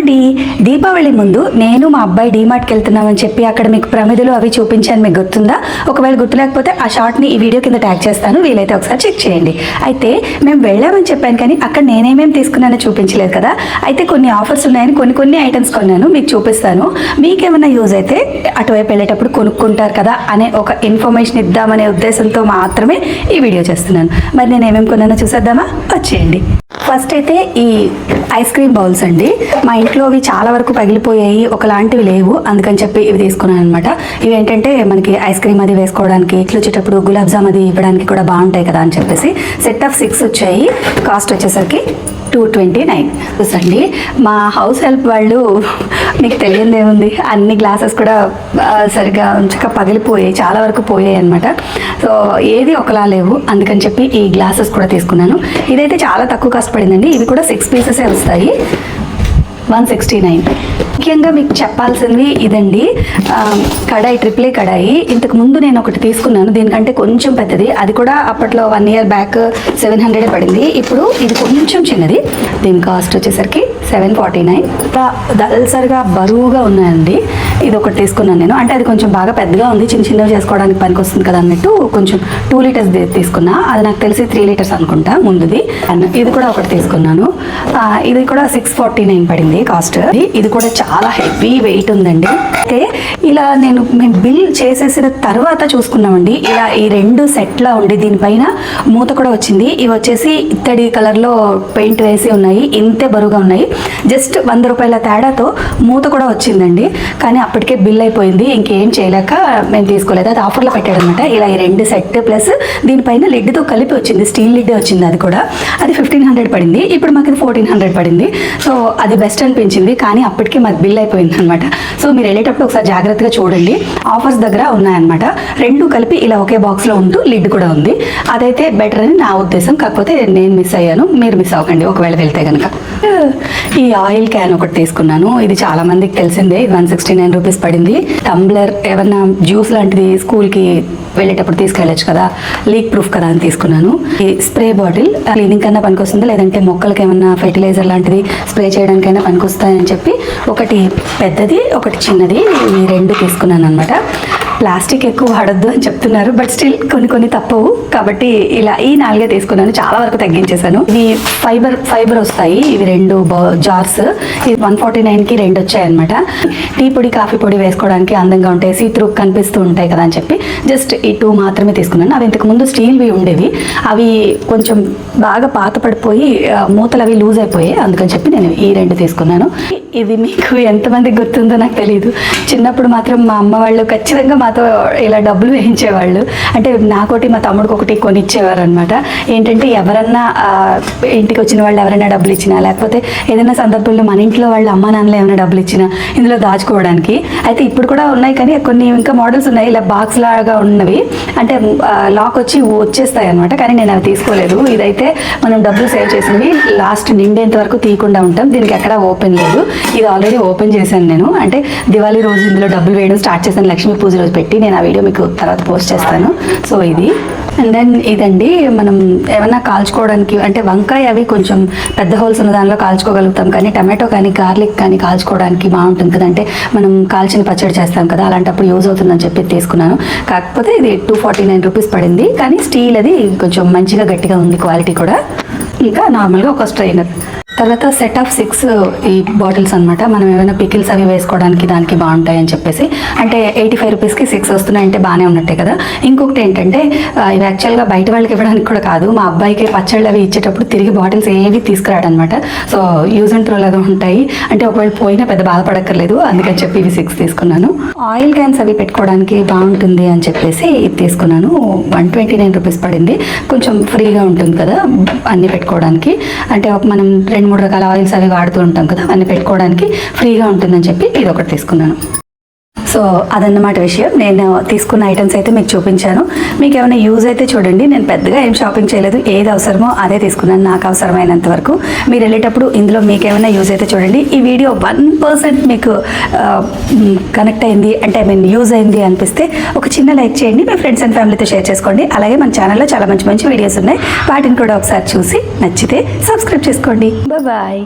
అండి దీపావళి ముందు నేను మా అబ్బాయి డీమార్ట్కి వెళ్తున్నామని చెప్పి అక్కడ మీకు ప్రమిదలు అవి చూపించాను. మీకు గుర్తుందా? ఒకవేళ గుర్తులేకపోతే ఆ షార్ట్ని ఈ వీడియో కింద ట్యాగ్ చేస్తాను. వీలైతే ఒకసారి చెక్ చేయండి. అయితే మేము వెళ్ళామని చెప్పాను కానీ అక్కడ నేనేమేమి తీసుకున్నానో చూపించలేదు కదా. అయితే కొన్ని ఆఫర్స్ ఉన్నాయని కొన్ని కొన్ని ఐటమ్స్ కొన్నాను. మీకు చూపిస్తాను. మీకేమైనా యూజ్ అయితే అటువైపు వెళ్ళేటప్పుడు కొనుక్కుంటారు కదా అనే ఒక ఇన్ఫర్మేషన్ ఇద్దామనే ఉద్దేశంతో మాత్రమే ఈ వీడియో చేస్తున్నాను. మరి నేను ఏమేమి కొన్నానో చూసేద్దామా? వచ్చేయండి. ఫస్ట్ అయితే ఈ ఐస్ క్రీమ్ బౌల్స్ అండి. మా ఇంట్లో అవి చాలా వరకు పగిలిపోయాయి. ఒకలాంటివి లేవు. అందుకని చెప్పి ఇవి తీసుకున్నాను అనమాట ఇవి ఏంటంటే మనకి ఐస్ క్రీమ్ అది వేసుకోవడానికి ఇట్లు వచ్చేటప్పుడు గులాబ్ జామ్ అది ఇవ్వడానికి కూడా బాగుంటాయి కదా అని చెప్పేసి. సెట్ ఆఫ్ సిక్స్ వచ్చాయి. కాస్ట్ వచ్చేసరికి టూ ట్వంటీ నైన్ చూసండి. మా హౌస్ హెల్ప్ వాళ్ళు మీకు తెలియదు ఏముంది అన్ని గ్లాసెస్ కూడా సరిగా ఉంచక పగిలిపోయాయి. చాలా వరకు పోయాయి అనమాట సో ఏది ఒకలా లేవు. అందుకని చెప్పి ఈ గ్లాసెస్ కూడా తీసుకున్నాను. ఇదైతే చాలా తక్కువ కష్టపడిందండి ఇవి కూడా సిక్స్ పీసెస్ వస్తాయి వన్ సిక్స్టీ నైన్. ముఖ్యంగా మీకు చెప్పాల్సింది ఇదండి. కడాయి ట్రిప్లే కడాయి. ఇంతకు ముందు నేను ఒకటి తీసుకున్నాను. దీనికంటే కొంచెం పెద్దది. అది కూడా అప్పట్లో one year back seven hundred పడింది. ఇప్పుడు ఇది కొంచెం చిన్నది. దీని కాస్ట్ వచ్చేసరికి సెవెన్ ఫార్టీ నైన్. దల్సరిగా బరువుగా ఉన్నాయండి. ఇది ఒకటి తీసుకున్నాను నేను. అంటే అది కొంచెం బాగా పెద్దగా ఉంది చిన్న చిన్నవి చేసుకోవడానికి పనికి వస్తుంది కదా అన్నట్టు కొంచెం టూ లీటర్స్ తీసుకున్నా. అది నాకు తెలిసి త్రీ లీటర్స్ అనుకుంటా ముందుది. ఇది కూడా ఒకటి తీసుకున్నాను. ఇది కూడా సిక్స్ ఫార్టీ నైన్ పడింది కాస్ట్ ఇది కూడా చాలా హెవీ వెయిట్ ఉందండి. అయితే ఇలా నేను మేము బిల్ చేసేసిన తర్వాత చూసుకున్నామండి. ఇలా ఈ రెండు సెట్లా ఉండి దీనిపైన మూత కూడా వచ్చింది. ఇవి వచ్చేసి ఇత్తడి కలర్లో పెయింట్ వేసి ఉన్నాయి. ఇంతే బరువుగా ఉన్నాయి. జస్ట్ వంద రూపాయల తేడాతో మూత కూడా వచ్చిందండి. కానీ అప్పటికే బిల్ అయిపోయింది. ఇంకేం చేయలేక మేము తీసుకోలేదు. అది ఆఫర్లో పెట్టాడనమాట ఇలా ఈ రెండు సెట్ ప్లస్ దీనిపైన లిడ్తో కలిపి వచ్చింది. స్టీల్ లిడ్ వచ్చింది అది కూడా. అది ఫిఫ్టీన్ హండ్రెడ్ పడింది. ఇప్పుడు మాకు ఇది ఫోర్టీన్ హండ్రెడ్ పడింది. సో అది బెస్ట్ అనిపించింది. కానీ అప్పటికే మాకు బిల్ అయిపోయింది అనమాట సో మీరు వెళ్ళేటప్పుడు ఒకసారి జాగ్రత్తగా చూడండి. ఆఫర్స్ దగ్గర ఉన్నాయన్నమాట. రెండు కలిపి ఇలా ఒకే బాక్స్లో ఉంటూ లిడ్ కూడా ఉంది. అదైతే బెటర్ అని నా ఉద్దేశం. కాకపోతే నేను మిస్ అయ్యాను. మీరు మిస్ అవ్వకండి. ఒకవేళ వెళ్తే కనుక ఈ ఆయిల్ క్యాన్ ఒకటి తీసుకున్నాను. ఇది చాలా మందికి తెలిసిందే. వన్ సిక్స్టీ నైన్ రూపీస్ పడింది. టంబ్లర్ ఏమన్నా జ్యూస్ లాంటిది స్కూల్కి వెళ్ళేటప్పుడు తీసుకెళ్ళచ్చు కదా లీక్ ప్రూఫ్ కదా అని తీసుకున్నాను. ఈ స్ప్రే బాటిల్ క్లీనింగ్ కన్నా పనికొస్తుంది? లేదంటే మొక్కలకి ఏమన్నా ఫెర్టిలైజర్ లాంటిది స్ప్రే చేయడానికైనా పనికొస్తాయని చెప్పి ఒకటి పెద్దది ఒకటి చిన్నది ఈ రెండు తీసుకున్నాను అనమాట ప్లాస్టిక్ ఎక్కువ వాడొద్దు అని చెప్తున్నారు. బట్ స్టిల్ కొన్ని కొన్ని తప్పవు. కాబట్టి ఇలా ఈ నాలుగే తీసుకున్నాను. చాలా వరకు తగ్గించేశాను. ఇవి ఫైబర్ ఫైబర్ వస్తాయి. ఇవి రెండు జార్స్. ఇది వన్ ఫార్టీ నైన్కి రెండు వచ్చాయన్నమాట. టీ పొడి కాఫీ పొడి వేసుకోవడానికి అందంగా ఉంటాయి. సీత్రూ కనిపిస్తూ ఉంటాయి కదా అని చెప్పి జస్ట్ ఈ టూ మాత్రమే తీసుకున్నాను. అవి ఇంతకు ముందు స్టీల్వి ఉండేవి. అవి కొంచెం బాగా పాత పడిపోయి మూతలు అవి లూజ్ అయిపోయాయి. అందుకని చెప్పి నేను ఈ రెండు తీసుకున్నాను. ఇది మీకు ఎంతమంది గుర్తుందో నాకు తెలియదు చిన్నప్పుడు మాత్రం మా అమ్మ వాళ్ళు ఖచ్చితంగా మాతో ఇలా డబ్బులు వేయించేవాళ్ళు. అంటే నాకోటి మా తమ్ముడికి ఒకటి కొనిచ్చేవారు అనమాట ఏంటంటే ఎవరన్నా ఇంటికి వచ్చిన వాళ్ళు ఎవరైనా డబ్బులు ఇచ్చినా లేకపోతే ఏదైనా సందర్భంలో మన ఇంట్లో వాళ్ళు అమ్మ నాన్నలు ఏమైనా డబ్బులు ఇచ్చినా ఇందులో దాచుకోవడానికి. అయితే ఇప్పుడు కూడా ఉన్నాయి కానీ కొన్ని ఇంకా మోడల్స్ ఉన్నాయి. ఇలా బాక్స్ లాగా ఉన్నవి. అంటే లాక్ వచ్చి వచ్చేస్తాయి అనమాట కానీ నేను అవి తీసుకోలేదు. ఇదైతే మనం డబ్బులు సేవ్ చేసినవి లాస్ట్ నిండేంత వరకు తీయకుండా ఉంటాం. దీనికి ఎక్కడ ఓపెన్ లేదు. ఇది ఆల్రెడీ ఓపెన్ చేశాను నేను. అంటే దివాళీ రోజు ఇందులో డబ్బులు వేయడం స్టార్ట్ చేశాను. లక్ష్మీ పూజ రోజు పెట్టి నేను ఆ వీడియో మీకు తర్వాత పోస్ట్ చేస్తాను. సో ఇది. అండ్ దెన్ ఇదండి మనం ఏమన్నా కాల్చుకోవడానికి అంటే వంకాయ అవి కొంచెం పెద్ద హోల్స్ ఉన్న దానిలో కాల్చుకోగలుగుతాం కానీ టమాటో కానీ గార్లిక్ కానీ కాల్చుకోవడానికి బాగుంటుంది కదంటే మనం కాల్చిన పచ్చడి చేస్తాం కదా అలాంటప్పుడు యూజ్ అవుతుందని చెప్పి తీసుకున్నాను. కాకపోతే ఇది టూ ఫార్టీ నైన్ రూపీస్ పడింది. కానీ స్టీల్ అది కొంచెం మంచిగా గట్టిగా ఉంది క్వాలిటీ కూడా. ఇంకా నార్మల్గా ఒక స్ట్రైనర్. తర్వాత సెట్ ఆఫ్ సిక్స్ ఈ బాటిల్స్ అన్నమాట. మనం ఏమైనా పికిల్స్ అవి వేసుకోవడానికి దానికి బాగుంటాయి అని చెప్పేసి. అంటే ఎయిటీ ఫైవ్ రూపీస్కి సిక్స్ వస్తున్నాయంటే బాగానే ఉన్నట్టే కదా. ఇంకొకటి ఏంటంటే ఇవి యాక్చువల్గా బయట వాళ్ళకి ఇవ్వడానికి కూడా కాదు. మా అబ్బాయికి పచ్చళ్ళు అవి ఇచ్చేటప్పుడు తిరిగి బాటిల్స్ ఏవి తీసుకురాడనమాట సో యూజ్ అండ్ త్రో లాగా ఉంటాయి. అంటే ఒకవేళ పోయినా పెద్ద బాధపడక్కర్లేదు. అందుకని చెప్పి ఇవి సిక్స్ తీసుకున్నాను. ఆయిల్ క్యాన్స్ అవి పెట్టుకోవడానికి బాగుంటుంది అని చెప్పేసి ఇది తీసుకున్నాను. వన్ ట్వంటీ నైన్ రూపీస్ పడింది. కొంచెం ఫ్రీగా ఉంటుంది కదా అన్ని పెట్టుకోవడానికి. అంటే ఒక మనం రెండు మూడు రకాల ఆయిల్స్ అవి వాడుతూ ఉంటాం కదా అన్ని పెట్టుకోవడానికి ఫ్రీగా ఉంటుందని చెప్పి ఇది ఒకటి తీసుకున్నాను. సో అదన్నమాట విషయం. నేను తీసుకున్న ఐటమ్స్ అయితే మీకు చూపించాను. మీకు ఏమైనా యూజ్ అయితే చూడండి. నేను పెద్దగా ఏం షాపింగ్ చేయలేదు. ఏది అవసరమో అదే తీసుకున్నాను నాకు అవసరమైనంత వరకు. మీరు వెళ్ళేటప్పుడు ఇందులో మీకు ఏమైనా యూజ్ అయితే చూడండి. ఈ వీడియో వన్ పర్సెంట్ మీకు కనెక్ట్ అయింది. అంటే ఐ మీన్ యూజ్ అయింది అనిపిస్తే ఒక చిన్న లైక్ చేయండి. మీ ఫ్రెండ్స్ అండ్ ఫ్యామిలీతో షేర్ చేసుకోండి. అలాగే మన ఛానల్లో చాలా మంచి మంచి వీడియోస్ ఉన్నాయి. వాటిని కూడా ఒకసారి చూసి నచ్చితే సబ్స్క్రైబ్ చేసుకోండి. బాయ్